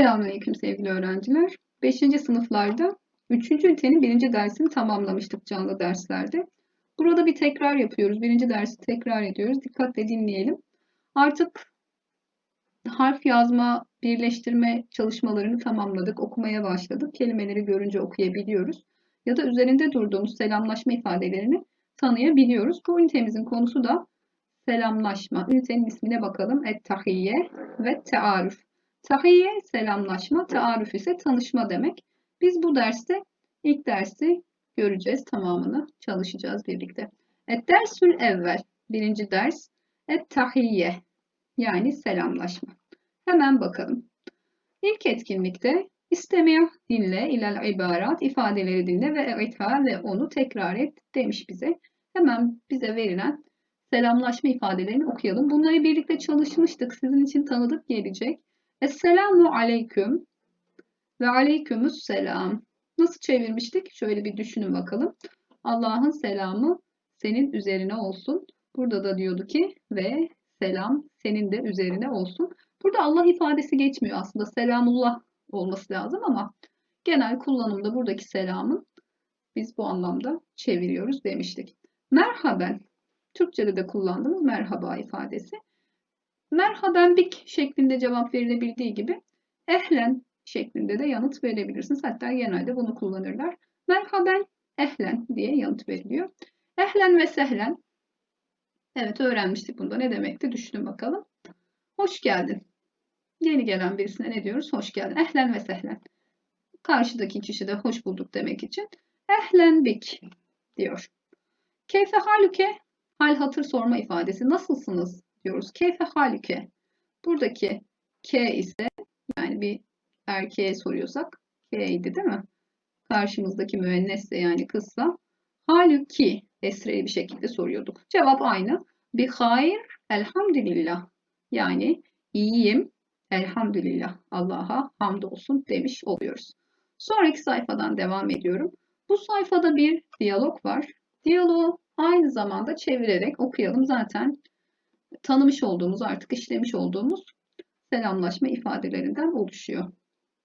Selamünaleyküm sevgili öğrenciler. 5. sınıflarda 3. ünitenin 1. dersini tamamlamıştık canlı derslerde. Burada bir tekrar yapıyoruz. 1. dersi tekrar ediyoruz. Dikkatle dinleyelim. Artık harf yazma, birleştirme çalışmalarını tamamladık. Okumaya başladık. Kelimeleri görünce okuyabiliyoruz. Ya da üzerinde durduğumuz selamlaşma ifadelerini tanıyabiliyoruz. Bu ünitemizin konusu da selamlaşma. Ünitenin ismine bakalım. Et-tahiyye ve tearüf. Tahiyye selamlaşma, taarüf ise tanışma demek. Biz bu derste ilk dersi göreceğiz. Tamamını çalışacağız birlikte. Et dersül evvel. Birinci ders. Et tahiyye. Yani selamlaşma. Hemen bakalım. İlk etkinlikte istemeye dinle, ilal ibarat, ifadeleri dinle ve itha ve onu tekrar et demiş bize. Hemen bize verilen selamlaşma ifadelerini okuyalım. Bunları birlikte çalışmıştık. Sizin için tanıdık gelecek. Esselamu aleyküm ve aleykümüs selam. Nasıl çevirmiştik? Şöyle bir düşünün bakalım. Allah'ın selamı senin üzerine olsun. Burada da diyordu ki ve selam senin de üzerine olsun. Burada Allah ifadesi geçmiyor aslında. Selamullah olması lazım ama genel kullanımda buradaki selamın biz bu anlamda çeviriyoruz demiştik. Merhaben. Türkçede de kullandığımız merhaba ifadesi. Merhaben bik şeklinde cevap verilebildiği gibi ehlen şeklinde de yanıt verebilirsiniz. Hatta genelde bunu kullanırlar. Merhaben ehlen diye yanıt veriliyor. Ehlen ve sehlen. Evet öğrenmiştik bunda. Ne demekti? Düşünün bakalım. Hoş geldin. Yeni gelen birisine ne diyoruz? Hoş geldin. Ehlen ve sehlen. Karşıdaki kişi de hoş bulduk demek için. Ehlen bik diyor. Keyfe halüke hal hatır sorma ifadesi. Nasılsınız diyoruz. Keyfe halüke. Buradaki K ise yani bir erkeğe soruyorsak K'ydi değil mi? Karşımızdaki müennesse yani kızsa halüki esreli bir şekilde soruyorduk. Cevap aynı. Bi hayır elhamdülillah. Yani iyiyim elhamdülillah. Allah'a hamdolsun demiş oluyoruz. Sonraki sayfadan devam ediyorum. Bu sayfada bir diyalog var. Diyaloğu aynı zamanda çevirerek okuyalım. Zaten tanımış olduğumuz, artık işlemiş olduğumuz selamlaşma ifadelerinden oluşuyor.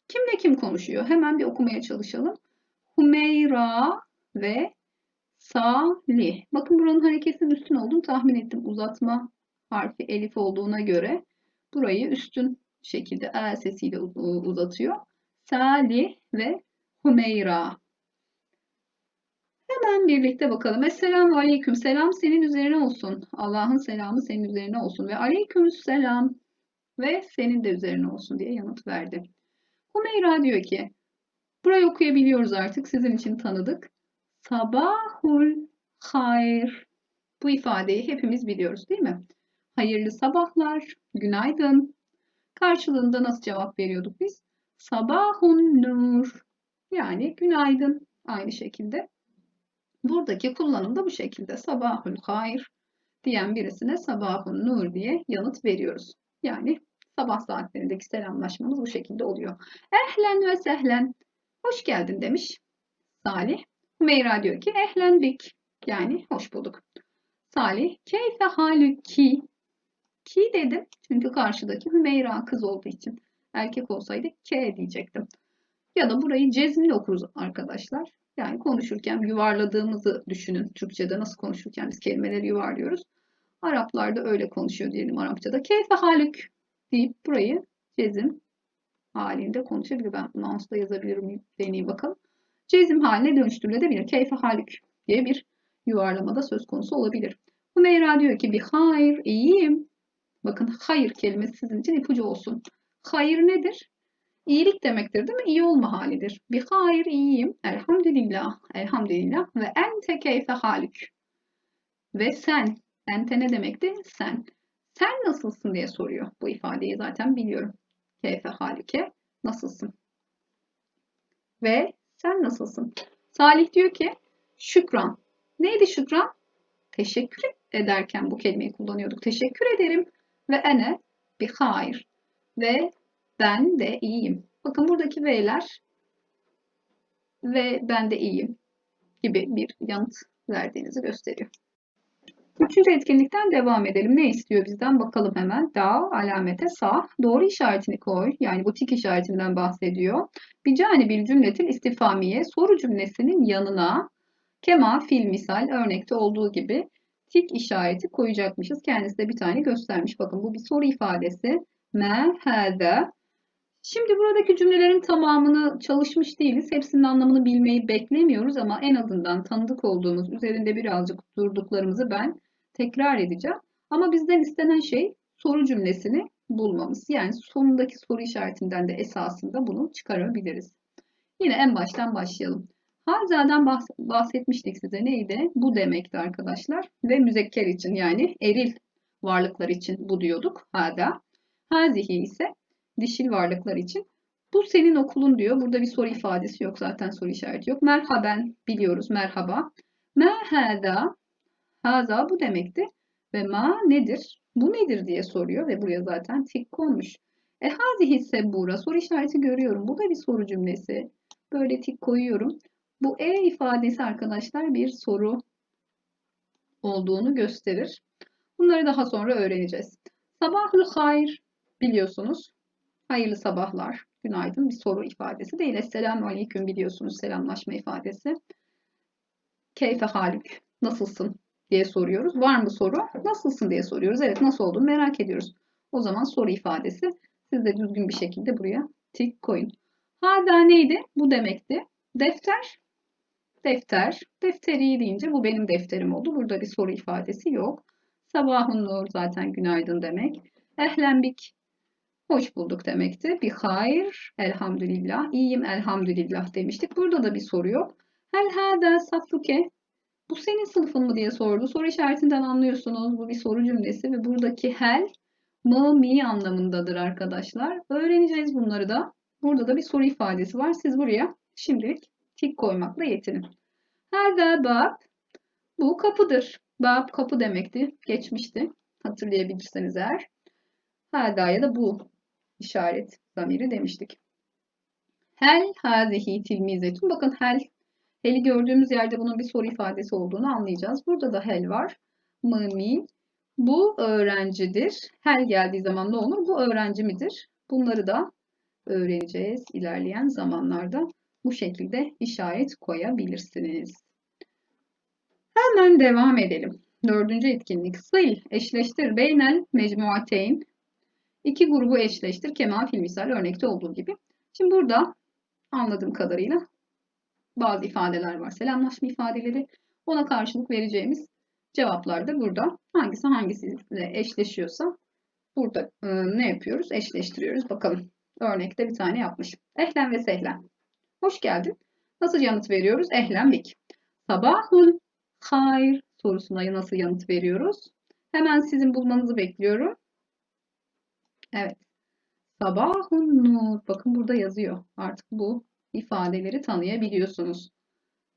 Kimle kim konuşuyor? Hemen bir okumaya çalışalım. Humeyra ve Salih. Bakın buranın hareketinin üstün olduğunu tahmin ettim. Uzatma harfi elif olduğuna göre burayı üstün şekilde el sesiyle uzatıyor. Salih ve Humeyra. Hemen birlikte bakalım. Esselamu aleyküm. Selam senin üzerine olsun. Allah'ın selamı senin üzerine olsun. Ve aleyküm selam ve senin de üzerine olsun diye yanıt verdi. Humeyra diyor ki burayı okuyabiliyoruz artık. Sizin için tanıdık. Sabahul hayr. Bu ifadeyi hepimiz biliyoruz değil mi? Hayırlı sabahlar, günaydın. Karşılığında nasıl cevap veriyorduk biz? Sabahun nur. Yani günaydın aynı şekilde. Buradaki kullanım da bu şekilde. Sabahul hayr diyen birisine sabahun nur diye yanıt veriyoruz. Yani sabah saatlerindeki selamlaşmamız bu şekilde oluyor. Ehlen ve sehlen. Hoş geldin demiş Salih. Hümeyra diyor ki ehlen bik. Yani hoş bulduk. Salih keyfe halüki. Ki dedim çünkü karşıdaki Hümeyra kız olduğu için. Erkek olsaydı K diyecektim. Ya da burayı cezimle okuruz arkadaşlar. Yani konuşurken yuvarladığımızı düşünün. Türkçe'de nasıl konuşurken biz kelimeleri yuvarlıyoruz. Araplar da öyle konuşuyor diyelim Arapçada. Keyfe halük deyip burayı cezim halinde konuşabilir. Ben mouse'da yazabilirim. Deneyim bakalım. Cezim haline dönüştürülebilir. Keyfe halük diye bir yuvarlamada söz konusu olabilir. Hümeyra diyor ki bir hayır iyiyim. Bakın hayır kelimesi sizin için ipucu olsun. Hayır nedir? İyilik demektir değil mi? İyi olma halidir. Bir hayır iyiyim. Elhamdülillah. Elhamdülillah. Ve ente keyfe halük. Ve sen. Ente ne demekti? Sen. Sen nasılsın diye soruyor. Bu ifadeyi zaten biliyorum. Keyfe halüke. Nasılsın? Ve sen nasılsın? Salih diyor ki şükran. Neydi şükran? Teşekkür ederken bu kelimeyi kullanıyorduk. Teşekkür ederim. Ve ene bir hayır. Ve ben de iyiyim. Bakın buradaki V'ler ve ben de iyiyim gibi bir yanıt verdiğinizi gösteriyor. Üçüncü etkinlikten devam edelim. Ne istiyor bizden? Bakalım hemen. Da alamete sağ. Doğru işaretini koy. Yani bu tik işaretinden bahsediyor. Bir cani bir cümletin istifamiye soru cümlesinin yanına kema fil misal örnekte olduğu gibi tik işareti koyacakmışız. Kendisi de bir tane göstermiş. Bakın bu bir soru ifadesi. Me, hâze. Şimdi buradaki cümlelerin tamamını çalışmış değiliz. Hepsinin anlamını bilmeyi beklemiyoruz ama en azından tanıdık olduğumuz, üzerinde birazcık durduklarımızı ben tekrar edeceğim. Ama bizden istenen şey soru cümlesini bulmamız. Yani sonundaki soru işaretinden de esasında bunu çıkarabiliriz. Yine en baştan başlayalım. Hazadan bahsetmiştik size neydi? Bu demekti arkadaşlar. Ve müzekker için yani eril varlıklar için bu diyorduk. Hada. Hazihi ise dişil varlıklar için. Bu senin okulun diyor. Burada bir soru ifadesi yok. Zaten soru işareti yok. Merhaben biliyoruz. Merhaba. Ma hada. Haza bu demekti. Ve ma nedir? Bu nedir diye soruyor ve buraya zaten tik konmuş. E hazihi sebbura soru işareti görüyorum. Bu da bir soru cümlesi. Böyle tik koyuyorum. Bu e ifadesi arkadaşlar bir soru olduğunu gösterir. Bunları daha sonra öğreneceğiz. Sabahlı hayır biliyorsunuz. Hayırlı sabahlar, günaydın bir soru ifadesi değil. Esselamu aleyküm biliyorsunuz selamlaşma ifadesi. Keyfe halük, nasılsın diye soruyoruz. Var mı soru? Nasılsın diye soruyoruz. Evet nasıl olduğunu merak ediyoruz. O zaman soru ifadesi. Siz de düzgün bir şekilde buraya tik koyun. Hada neydi? Bu demekti. Defter. Defter. Defteri deyince bu benim defterim oldu. Burada bir soru ifadesi yok. Sabahın nur zaten günaydın demek. Ehlenbik hoş bulduk demekti. Bir hayır elhamdülillah. İyiyim elhamdülillah demiştik. Burada da bir soru yok. Hel hada saffuke bu senin sınıfın mı diye sordu. Soru işaretinden anlıyorsunuz. Bu bir soru cümlesi ve buradaki hel mı mi anlamındadır arkadaşlar. Öğreneceğiz bunları da. Burada da bir soru ifadesi var. Siz buraya şimdilik tik koymakla yetinin. Hada bab bu kapıdır. Bab kapı demekti. Geçmişti. Hatırlayabilirseniz eğer. Hada'ya da bu işaret zamiri demiştik. Hel hazihi tilmizetun. Bakın hel. Hel'i gördüğümüz yerde bunun bir soru ifadesi olduğunu anlayacağız. Burada da hel var. Mımi. Bu öğrencidir. Hel geldiği zaman ne olur? Bu öğrenci midir? Bunları da öğreneceğiz ilerleyen zamanlarda. Bu şekilde işaret koyabilirsiniz. Hemen devam edelim. Dördüncü etkinlik. Sil, eşleştir beynel mecmuateyn İki grubu eşleştir. Kemal fil misal örnekte olduğu gibi. Şimdi burada anladığım kadarıyla bazı ifadeler var. Selamlaşma ifadeleri. Ona karşılık vereceğimiz cevaplar da burada. Hangisi hangisiyle eşleşiyorsa burada e, ne yapıyoruz? Eşleştiriyoruz. Bakalım. Örnekte bir tane yapmış. Ehlen ve sehlen. Hoş geldin. Nasıl yanıt veriyoruz? Ehlen bik. Sabahun hayır sorusuna nasıl yanıt veriyoruz? Hemen sizin bulmanızı bekliyorum. Evet. Sabahun nur. Bakın burada yazıyor. Artık bu ifadeleri tanıyabiliyorsunuz.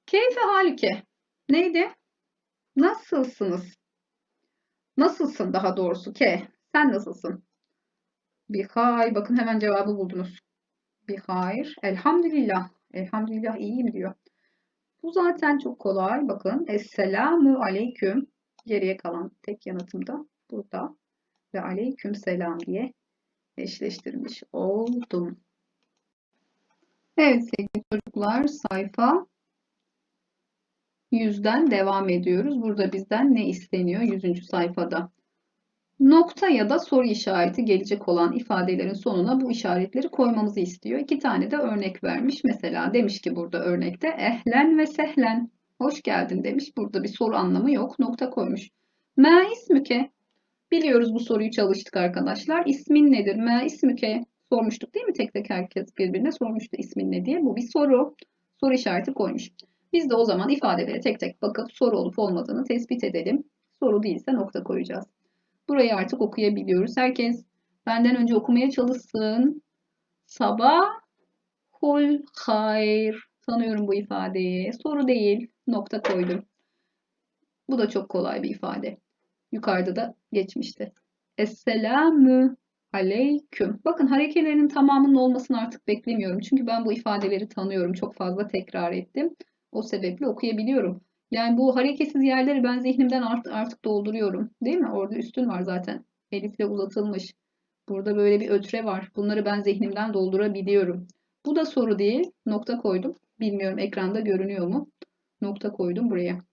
Keyfe halüke. Neydi? Nasılsınız? Nasılsın daha doğrusu ke. Sen nasılsın? Bir hay. Bakın hemen cevabı buldunuz. Bir hayır. Elhamdülillah. Elhamdülillah iyiyim diyor. Bu zaten çok kolay. Bakın. Esselamu aleyküm. Geriye kalan tek yanıtım da burada. Ve aleyküm selam diye eşleştirmiş oldum. Evet sevgili çocuklar sayfa 100'den devam ediyoruz. Burada bizden ne isteniyor 100. sayfada? Nokta ya da soru işareti gelecek olan ifadelerin sonuna bu işaretleri koymamızı istiyor. İki tane de örnek vermiş. Mesela demiş ki burada örnekte ehlen ve sehlen. Hoş geldin demiş. Burada bir soru anlamı yok. Nokta koymuş. Ma ismüke Biliyoruz bu soruyu çalıştık arkadaşlar. İsmin nedir? Me ismüke sormuştuk değil mi? Tek tek herkes birbirine sormuştu ismin ne diye. Bu bir soru. Soru işareti koymuş. Biz de o zaman ifadelere tek tek bakıp soru olup olmadığını tespit edelim. Soru değilse nokta koyacağız. Burayı artık okuyabiliyoruz. Herkes benden önce okumaya çalışsın. Sabah hul hayr. Tanıyorum bu ifadeyi. Soru değil. Nokta koydum. Bu da çok kolay bir ifade. Yukarıda da geçmişti. Esselamu aleyküm. Bakın harekelerinin tamamının olmasını artık beklemiyorum. Çünkü ben bu ifadeleri tanıyorum. Çok fazla tekrar ettim. O sebeple okuyabiliyorum. Yani bu hareketsiz yerleri ben zihnimden artık dolduruyorum. Değil mi? Orada üstün var zaten. Elifle uzatılmış. Burada böyle bir ötre var. Bunları ben zihnimden doldurabiliyorum. Bu da soru değil. Nokta koydum. Bilmiyorum ekranda görünüyor mu? Nokta koydum buraya.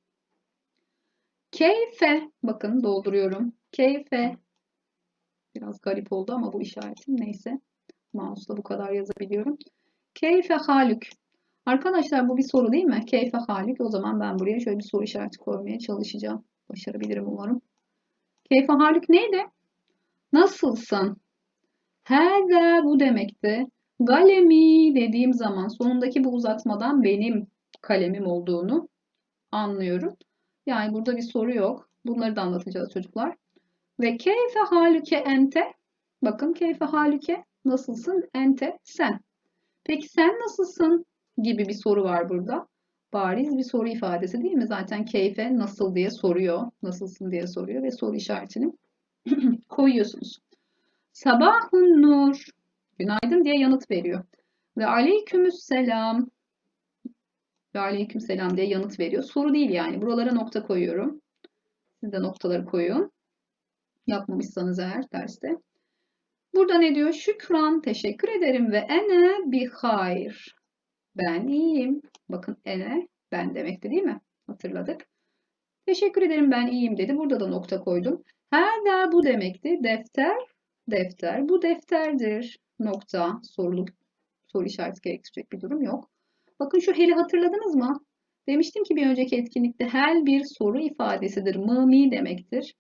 Keyfe. Bakın dolduruyorum. Keyfe. Biraz garip oldu ama bu işaretim neyse. Mouse'la bu kadar yazabiliyorum. Keyfe halük. Arkadaşlar bu bir soru değil mi? Keyfe halük. O zaman ben buraya şöyle bir soru işareti koymaya çalışacağım. Başarabilirim umarım. Keyfe halük neydi? Nasılsın? Hâzâ bu demekti. Galemi dediğim zaman sonundaki bu uzatmadan benim kalemim olduğunu anlıyorum. Yani burada bir soru yok. Bunları da anlatacağız çocuklar. Ve keyfe halüke ente. Bakın keyfe halüke nasılsın? Ente sen. Peki sen nasılsın? Gibi bir soru var burada. Bariz bir soru ifadesi değil mi? Zaten keyfe nasıl diye soruyor. Nasılsın diye soruyor ve soru işaretini koyuyorsunuz. Sabahun nur. Günaydın diye yanıt veriyor. Ve aleykümüs selam. Ve aleyküm selam diye yanıt veriyor. Soru değil yani. Buralara nokta koyuyorum. Siz de noktaları koyun. Yapmamışsanız eğer derste. Burada ne diyor? Şükran, teşekkür ederim ve ene bi hayr. Ben iyiyim. Bakın ene ben demekti değil mi? Hatırladık. Teşekkür ederim ben iyiyim dedi. Burada da nokta koydum. Hâdâ bu demekti. Defter, defter. Bu defterdir. Nokta, soruluk, soru işareti gerektirecek bir durum yok. Bakın şu heli hatırladınız mı? Demiştim ki bir önceki etkinlikte hel bir soru ifadesidir. Mı demektir.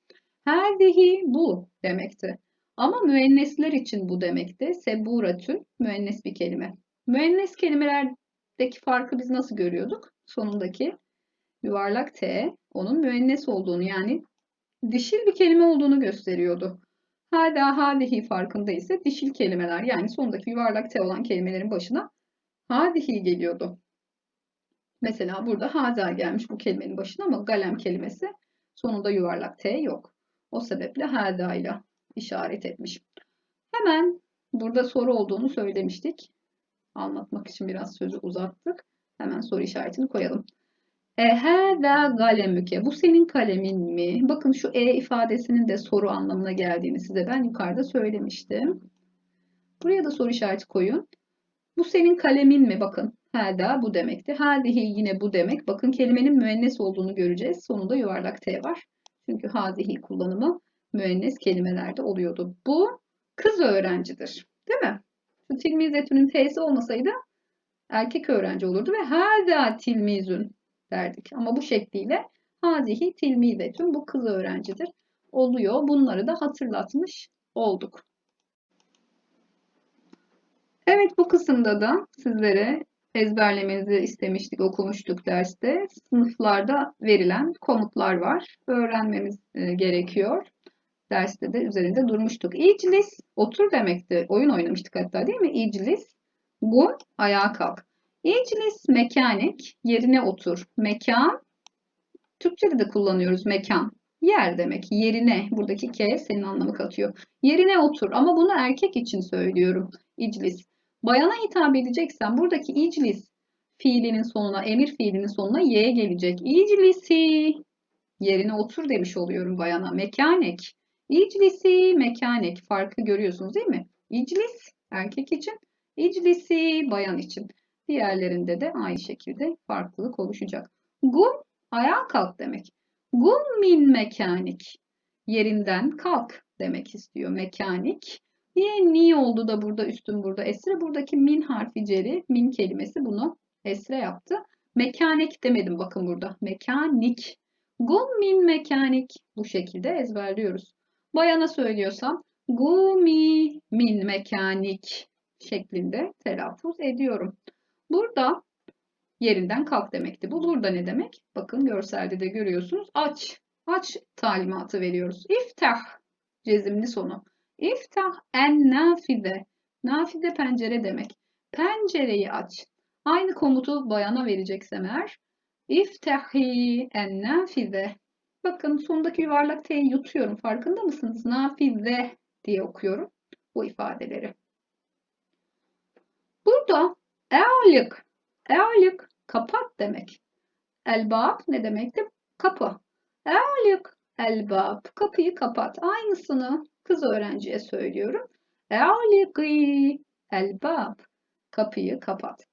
Hâzihi bu demekti. Ama müennesler için bu demekti. Seburatün müennes bir kelime. Müennes kelimelerdeki farkı biz nasıl görüyorduk? Sonundaki yuvarlak T onun müennes olduğunu yani dişil bir kelime olduğunu gösteriyordu. Hâdâ hâdihi farkında ise dişil kelimeler yani sondaki yuvarlak T olan kelimelerin başına hâdihi geliyordu. Mesela burada hâzâ gelmiş bu kelimenin başına ama galem kelimesi sonunda yuvarlak T yok. O sebeple hâdâ ile işaret etmiş. Hemen burada soru olduğunu söylemiştik. Anlatmak için biraz sözü uzattık. Hemen soru işaretini koyalım. E hâzâ galemüke. Bu senin kalemin mi? Bakın şu e ifadesinin de soru anlamına geldiğini size ben yukarıda söylemiştim. Buraya da soru işareti koyun. Bu senin kalemin mi? Bakın hâdâ bu demekti. Hâdihi yine bu demek. Bakın kelimenin müennes olduğunu göreceğiz. Sonunda yuvarlak t var. Çünkü hâzihi kullanımı müennes kelimelerde oluyordu. Bu kız öğrencidir. Değil mi? Şu tilmizetünün t'si olmasaydı erkek öğrenci olurdu ve hâzâ tilmizün derdik. Ama bu şekliyle hazihi tilmizetün bu kız öğrencidir oluyor. Bunları da hatırlatmış olduk. Evet bu kısımda da sizlere ezberlemenizi istemiştik, okumuştuk derste. Sınıflarda verilen komutlar var. Öğrenmemiz e, gerekiyor. Derste de üzerinde durmuştuk. İclis, otur demekti. Oyun oynamıştık hatta değil mi? İclis, bu ayağa kalk. İclis mekanik, yerine otur. Mekan, Türkçe'de de kullanıyoruz mekan. Yer demek, yerine. Buradaki K senin anlamı katıyor. Yerine otur ama bunu erkek için söylüyorum. İclis. Bayana hitap edeceksen buradaki iclis fiilinin sonuna, emir fiilinin sonuna y gelecek. İclisi yerine otur demiş oluyorum bayana. Mekanik. İclisi mekanik. Farkı görüyorsunuz değil mi? İclis erkek için, iclisi bayan için. Diğerlerinde de aynı şekilde farklılık oluşacak. Gum ayağa kalk demek. Gum min mekanik. Yerinden kalk demek istiyor. Mekanik. Niye ni oldu da burada üstün burada esre? Buradaki min harfi ceri, min kelimesi bunu esre yaptı. Mekanik demedim bakın burada. Mekanik. Gum min mekanik. Bu şekilde ezberliyoruz. Bayana söylüyorsam gumi min mekanik şeklinde telaffuz ediyorum. Burada yerinden kalk demekti. Bu burada ne demek? Bakın görselde de görüyorsunuz. Aç. Aç talimatı veriyoruz. İftah. Cezimli sonu. İftah en nafize. Nafize pencere demek. Pencereyi aç. Aynı komutu bayana vereceksem eğer. İftahi en nafize. Bakın sondaki yuvarlak T'yi yutuyorum. Farkında mısınız? Nafize diye okuyorum bu ifadeleri. Burada e'alik, e'alik kapat demek. Elbab ne demekti? Kapı. E'lik elbab. Kapıyı kapat. Aynısını kız öğrenciye söylüyorum. E'liki elbab. Kapıyı kapat.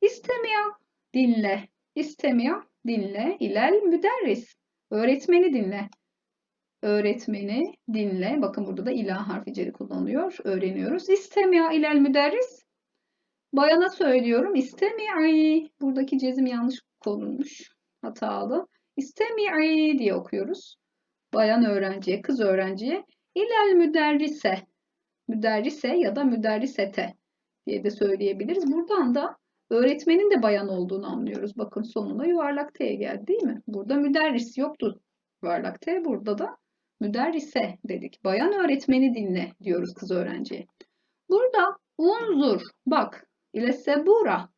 İstemiyor. Dinle. İstemiyor. Dinle. İlel müderris. Öğretmeni dinle. Öğretmeni dinle. Bakın burada da ilah harfi ceri kullanılıyor. Öğreniyoruz. İstemiyor ilel müderris. Bayana söylüyorum. İstemi'i. Buradaki cezim yanlış konulmuş. Hatalı. İstemi'i diye okuyoruz. Bayan öğrenciye, kız öğrenciye. İlel müderrise. Müderrise ya da müderrisete diye de söyleyebiliriz. Buradan da öğretmenin de bayan olduğunu anlıyoruz. Bakın sonuna yuvarlak T geldi değil mi? Burada müderris yoktu. Yuvarlak T burada da müderrise dedik. Bayan öğretmeni dinle diyoruz kız öğrenciye. Burada unzur bak ile sebura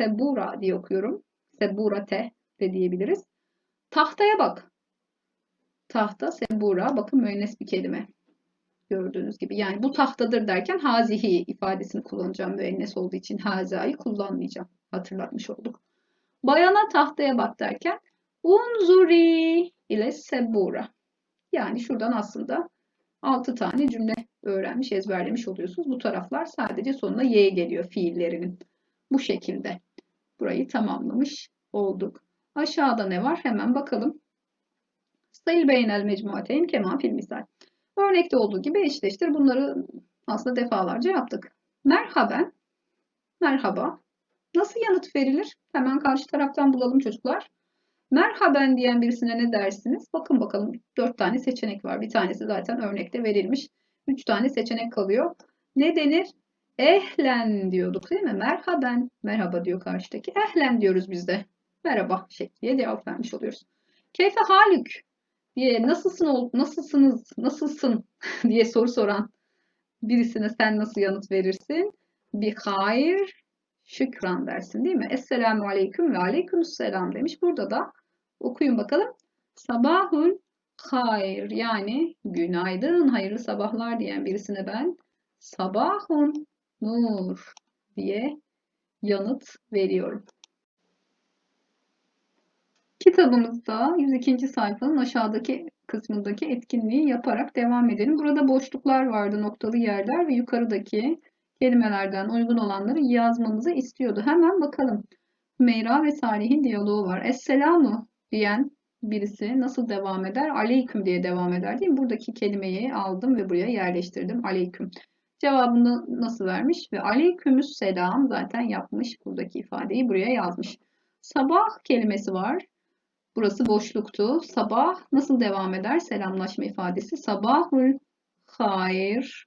sebura diye okuyorum. Seburate de diyebiliriz. Tahtaya bak. Tahta sebura bakın müennes bir kelime. Gördüğünüz gibi. Yani bu tahtadır derken hazihi ifadesini kullanacağım. Müennes olduğu için hazayı kullanmayacağım. Hatırlatmış olduk. Bayana tahtaya bak derken unzuri ile sebura. Yani şuradan aslında 6 tane cümle öğrenmiş, ezberlemiş oluyorsunuz. Bu taraflar sadece sonuna y geliyor fiillerinin. Bu şekilde. Burayı tamamlamış olduk. Aşağıda ne var? Hemen bakalım. Sayıl beynel mecmuateyn keman fil misal. Örnekte olduğu gibi eşleştir. Bunları aslında defalarca yaptık. Merhaben, merhaba. Nasıl yanıt verilir? Hemen karşı taraftan bulalım çocuklar. Merhaben diyen birisine ne dersiniz? Bakın bakalım dört tane seçenek var. Bir tanesi zaten örnekte verilmiş. Üç tane seçenek kalıyor. Ne denir? Ehlen diyorduk değil mi? Merhaben. Merhaba diyor karşıdaki. Ehlen diyoruz biz de. Merhaba şekliye cevap vermiş oluyoruz. Keyfe halük diye nasılsın nasılsınız nasılsın diye soru soran birisine sen nasıl yanıt verirsin? Bir hayır şükran dersin değil mi? Esselamu aleyküm ve aleykümselam demiş. Burada da okuyun bakalım. Sabahul hayır yani günaydın hayırlı sabahlar diyen birisine ben sabahun nur diye yanıt veriyorum. Kitabımızda 102. sayfanın aşağıdaki kısmındaki etkinliği yaparak devam edelim. Burada boşluklar vardı, noktalı yerler ve yukarıdaki kelimelerden uygun olanları yazmamızı istiyordu. Hemen bakalım. Meyra ve Salih'in diyaloğu var. Esselamu diyen birisi nasıl devam eder? Aleyküm diye devam eder değil mi? Buradaki kelimeyi aldım ve buraya yerleştirdim. Aleyküm. Cevabını nasıl vermiş? Ve aleykümüs selam zaten yapmış. Buradaki ifadeyi buraya yazmış. Sabah kelimesi var. Burası boşluktu. Sabah nasıl devam eder? Selamlaşma ifadesi. Sabahul hayır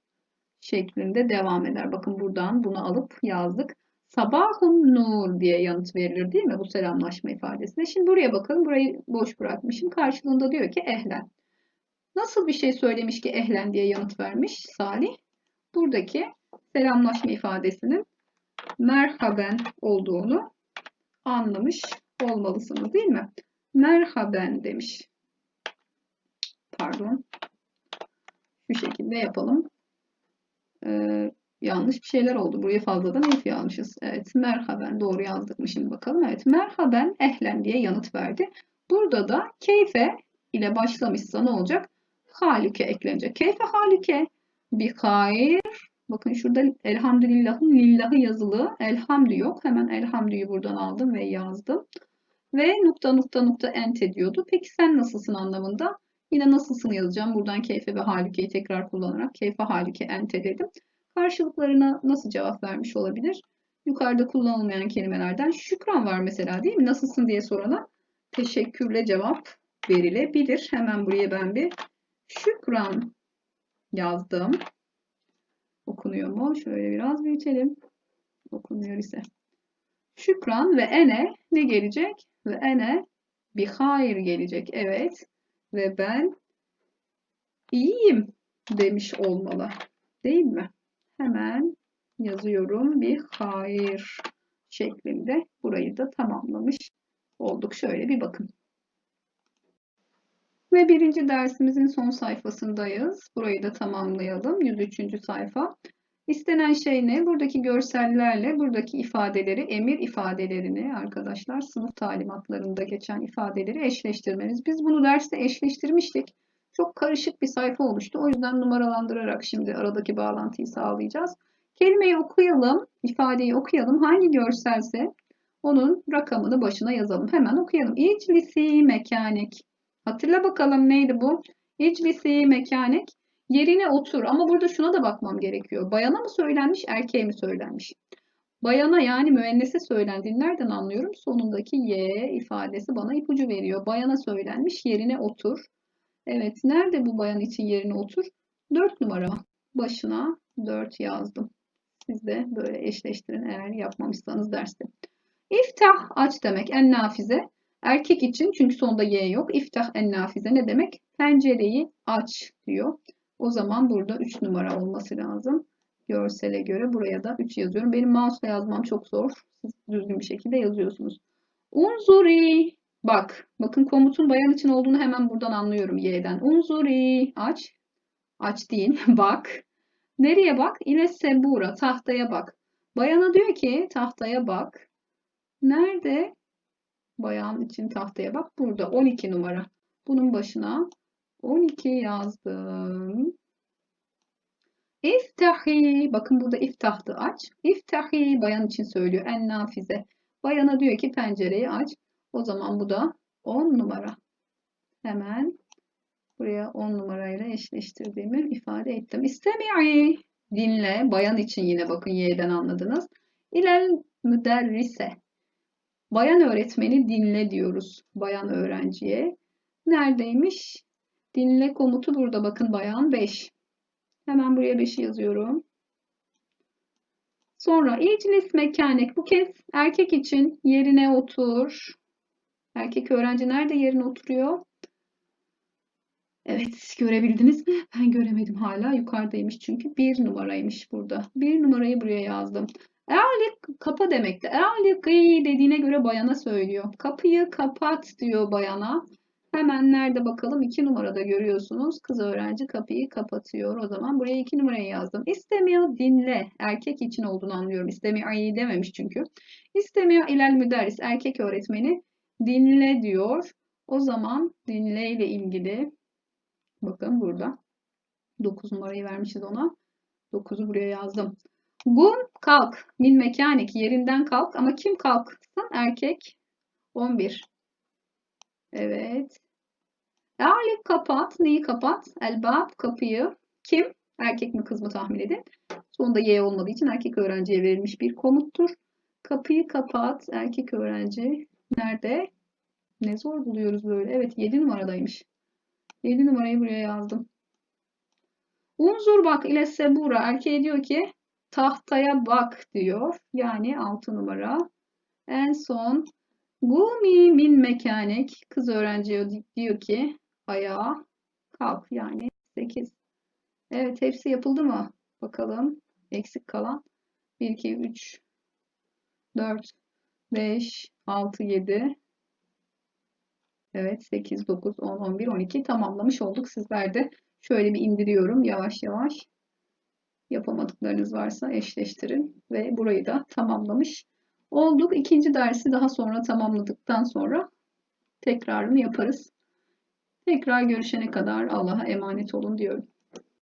şeklinde devam eder. Bakın buradan bunu alıp yazdık. Sabahun nur diye yanıt verilir değil mi bu selamlaşma ifadesine? Şimdi buraya bakalım. Burayı boş bırakmışım. Karşılığında diyor ki ehlen. Nasıl bir şey söylemiş ki ehlen diye yanıt vermiş Salih? Buradaki selamlaşma ifadesinin merhaben olduğunu anlamış olmalısınız değil mi? Merhaben demiş. Pardon. Şu şekilde yapalım. Ee, yanlış bir şeyler oldu. Buraya fazladan elif yazmışız. Evet merhaben doğru yazdık mı şimdi bakalım. Evet merhaben ehlen diye yanıt verdi. Burada da keyfe ile başlamışsa ne olacak? Halike eklenecek. Keyfe halike bir hayır. Bakın şurada elhamdülillahın lillahı yazılı. Elhamdü yok. Hemen elhamdüyü buradan aldım ve yazdım. Ve nokta nokta nokta ente diyordu. Peki sen nasılsın anlamında? Yine nasılsın yazacağım. Buradan keyfe ve halikeyi tekrar kullanarak keyfe halike ente dedim. Karşılıklarına nasıl cevap vermiş olabilir? Yukarıda kullanılmayan kelimelerden şükran var mesela değil mi? Nasılsın diye sorana teşekkürle cevap verilebilir. Hemen buraya ben bir şükran yazdım. Okunuyor mu? Şöyle biraz büyütelim. Okunuyor ise. Şükran ve ene ne gelecek? Ve ene bir hayır gelecek. Evet. Ve ben iyiyim demiş olmalı. Değil mi? Hemen yazıyorum bir hayır şeklinde. Burayı da tamamlamış olduk. Şöyle bir bakın. Ve birinci dersimizin son sayfasındayız. Burayı da tamamlayalım. 103. sayfa. İstenen şey ne? Buradaki görsellerle buradaki ifadeleri, emir ifadelerini arkadaşlar sınıf talimatlarında geçen ifadeleri eşleştirmeniz. Biz bunu derste eşleştirmiştik. Çok karışık bir sayfa oluştu. O yüzden numaralandırarak şimdi aradaki bağlantıyı sağlayacağız. Kelimeyi okuyalım, ifadeyi okuyalım. Hangi görselse onun rakamını başına yazalım. Hemen okuyalım. İclisi mekanik. Hatırla bakalım neydi bu? İclisi mekanik. Yerine otur. Ama burada şuna da bakmam gerekiyor. Bayana mı söylenmiş, erkeğe mi söylenmiş? Bayana yani müennese söylendiğini nereden anlıyorum? Sonundaki y ifadesi bana ipucu veriyor. Bayana söylenmiş, yerine otur. Evet, nerede bu bayan için yerine otur? 4 numara. Başına 4 yazdım. Siz de böyle eşleştirin eğer yapmamışsanız derste. İftah aç demek en nafize. Erkek için çünkü sonunda y yok. İftah en nafize ne demek? Pencereyi aç diyor. O zaman burada 3 numara olması lazım. Görsele göre buraya da 3 yazıyorum. Benim mouse'la yazmam çok zor. Siz düzgün bir şekilde yazıyorsunuz. Unzuri. Bak. Bakın komutun bayan için olduğunu hemen buradan anlıyorum y'den. Unzuri. Aç. Aç değil. bak. Nereye bak? İle sebura. Tahtaya bak. Bayana diyor ki tahtaya bak. Nerede? Bayan için tahtaya bak. Burada 12 numara. Bunun başına 12 yazdım. İftahi. Bakın burada iftahtı aç. İftahi bayan için söylüyor. En nafize. Bayana diyor ki pencereyi aç. O zaman bu da 10 numara. Hemen buraya 10 numarayla eşleştirdiğimi ifade ettim. İstemi'i. Dinle. Bayan için yine bakın y'den anladınız. İlel müderrise. Bayan öğretmeni dinle diyoruz bayan öğrenciye. Neredeymiş? Dinle komutu burada bakın bayan 5. Hemen buraya 5'i yazıyorum. Sonra iclis mekanik bu kez erkek için yerine otur. Erkek öğrenci nerede yerine oturuyor? Evet görebildiniz mi? Ben göremedim hala. Yukarıdaymış çünkü. Bir numaraymış burada. Bir numarayı buraya yazdım. Eali kapa demekti. Eali gıy dediğine göre bayana söylüyor. Kapıyı kapat diyor bayana. Hemen nerede bakalım? 2 numarada görüyorsunuz. Kız öğrenci kapıyı kapatıyor. O zaman buraya 2 numarayı yazdım. İstemiyor dinle. Erkek için olduğunu anlıyorum. İstemiyor ayı dememiş çünkü. İstemiyor ilal müderris. Erkek öğretmeni dinle diyor. O zaman dinle ile ilgili bakın burada 9 numarayı vermişiz ona. 9'u buraya yazdım. Gum kalk. Min mekanik yerinden kalk ama kim kalksın? Erkek. 11. Evet. Ali kapat. Neyi kapat? Elbab kapıyı. Kim? Erkek mi kız mı tahmin edin. Sonunda Y olmadığı için erkek öğrenciye verilmiş bir komuttur. Kapıyı kapat. Erkek öğrenci nerede? Ne zor buluyoruz böyle. Evet 7 numaradaymış. 7 numarayı buraya yazdım. Unzur bak ile sebura. Erkeğe diyor ki tahtaya bak diyor. Yani 6 numara. En son Gumi min mekanik. Kız öğrenci diyor ki ayağa kalk. Yani 8. Evet hepsi yapıldı mı? Bakalım. Eksik kalan. 1, 2, 3, 4, 5, 6, 7. Evet 8, 9, 10, 11, 12 tamamlamış olduk. Sizler de şöyle bir indiriyorum yavaş yavaş. Yapamadıklarınız varsa eşleştirin ve burayı da tamamlamış olduk. İkinci dersi daha sonra tamamladıktan sonra tekrarını yaparız. Tekrar görüşene kadar Allah'a emanet olun diyorum.